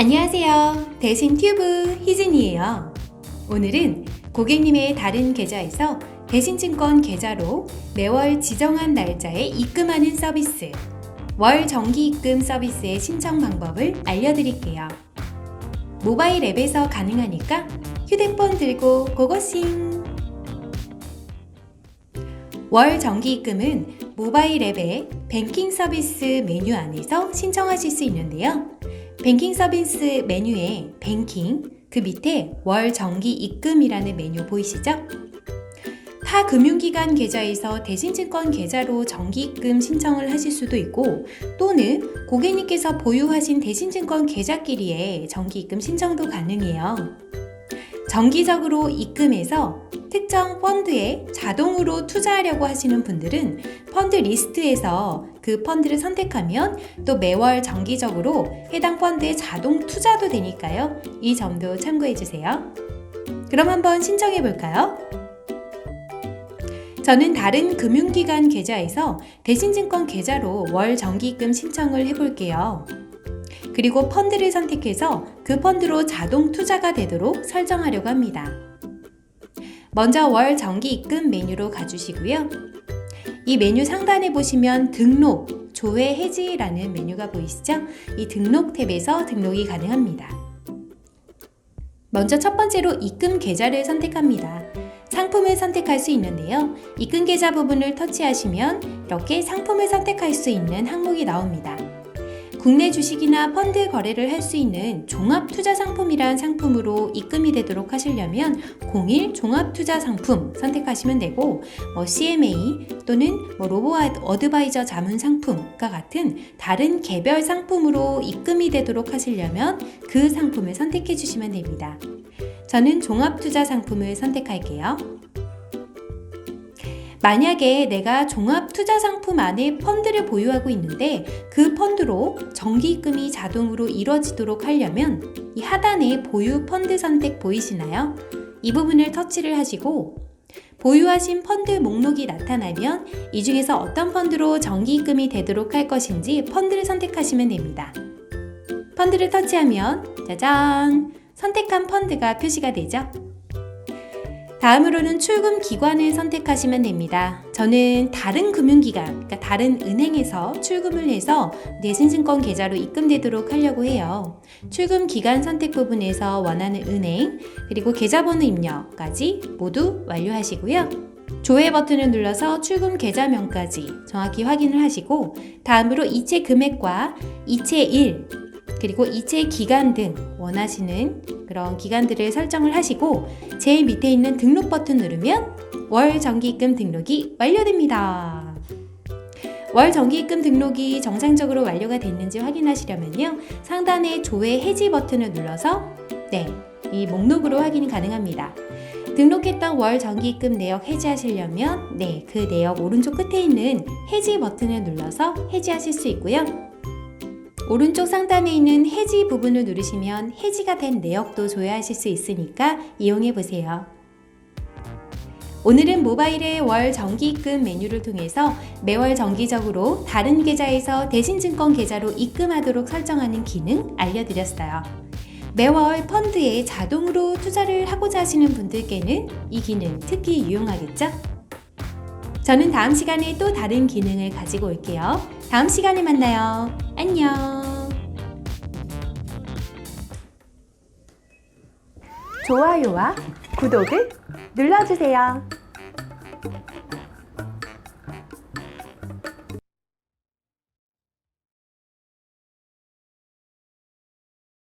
안녕하세요. 대신 튜브 희진이에요. 오늘은 고객님의 다른 계좌에서 대신증권 계좌로 매월 지정한 날짜에 입금하는 서비스, 월 정기 입금 서비스의 신청 방법을 알려드릴게요. 모바일 앱에서 가능하니까 휴대폰 들고 고고싱! 월 정기 입금은 모바일 앱의 뱅킹 서비스 메뉴 안에서 신청하실 수 있는데요. 뱅킹 서비스 메뉴에 뱅킹, 그 밑에 월 정기 입금이라는 메뉴 보이시죠? 타 금융기관 계좌에서 대신증권 계좌로 정기 입금 신청을 하실 수도 있고 또는 고객님께서 보유하신 대신증권 계좌끼리의 정기 입금 신청도 가능해요. 정기적으로 입금해서 특정 펀드에 자동으로 투자하려고 하시는 분들은 펀드 리스트에서 그 펀드를 선택하면 또 매월 정기적으로 해당 펀드에 자동 투자도 되니까요. 이 점도 참고해 주세요. 그럼 한번 신청해 볼까요? 저는 다른 금융기관 계좌에서 대신증권 계좌로 월 정기입금 신청을 해볼게요. 그리고 펀드를 선택해서 그 펀드로 자동 투자가 되도록 설정하려고 합니다. 먼저 월 정기 입금 메뉴로 가주시고요. 이 메뉴 상단에 보시면 등록, 조회 해지라는 메뉴가 보이시죠? 이 등록 탭에서 등록이 가능합니다. 먼저 첫 번째로 입금 계좌를 선택합니다. 상품을 선택할 수 있는데요. 입금 계좌 부분을 터치하시면 이렇게 상품을 선택할 수 있는 항목이 나옵니다. 국내 주식이나 펀드 거래를 할 수 있는 종합투자상품이란 상품으로 입금이 되도록 하시려면 01 종합투자상품 선택하시면 되고 뭐 CMA 또는 뭐 로보 어드바이저 자문 상품과 같은 다른 개별 상품으로 입금이 되도록 하시려면 그 상품을 선택해 주시면 됩니다. 저는 종합투자 상품을 선택할게요. 만약에 내가 종합 투자 상품 안에 펀드를 보유하고 있는데 그 펀드로 정기 입금이 자동으로 이루어지도록 하려면 이 하단에 보유 펀드 선택 보이시나요? 이 부분을 터치를 하시고 보유하신 펀드 목록이 나타나면 이 중에서 어떤 펀드로 정기 입금이 되도록 할 것인지 펀드를 선택하시면 됩니다. 펀드를 터치하면 짜잔! 선택한 펀드가 표시가 되죠. 다음으로는 출금 기관을 선택하시면 됩니다. 저는 다른 금융기관, 그러니까 다른 은행에서 출금을 해서 내신증권 계좌로 입금되도록 하려고 해요. 출금 기간 선택 부분에서 원하는 은행, 그리고 계좌번호 입력까지 모두 완료하시고요. 조회 버튼을 눌러서 출금 계좌명까지 정확히 확인을 하시고 다음으로 이체 금액과 이체 일 그리고 이체 기간 등 원하시는 그런 기간들을 설정을 하시고 제일 밑에 있는 등록 버튼 누르면 월 정기입금 등록이 완료됩니다. 월 정기입금 등록이 정상적으로 완료가 됐는지 확인하시려면요. 상단의 조회 해지 버튼을 눌러서 네, 이 목록으로 확인이 가능합니다. 등록했던 월 정기입금 내역 해지하시려면 네, 그 내역 오른쪽 끝에 있는 해지 버튼을 눌러서 해지하실 수 있고요. 오른쪽 상단에 있는 해지 부분을 누르시면 해지가 된 내역도 조회하실 수 있으니까 이용해 보세요. 오늘은 모바일의 월 정기입금 메뉴를 통해서 매월 정기적으로 다른 계좌에서 대신증권 계좌로 입금하도록 설정하는 기능 알려드렸어요. 매월 펀드에 자동으로 투자를 하고자 하시는 분들께는 이 기능 특히 유용하겠죠? 저는 다음 시간에 또 다른 기능을 가지고 올게요. 다음 시간에 만나요. 안녕. 좋아요와 구독을 눌러주세요.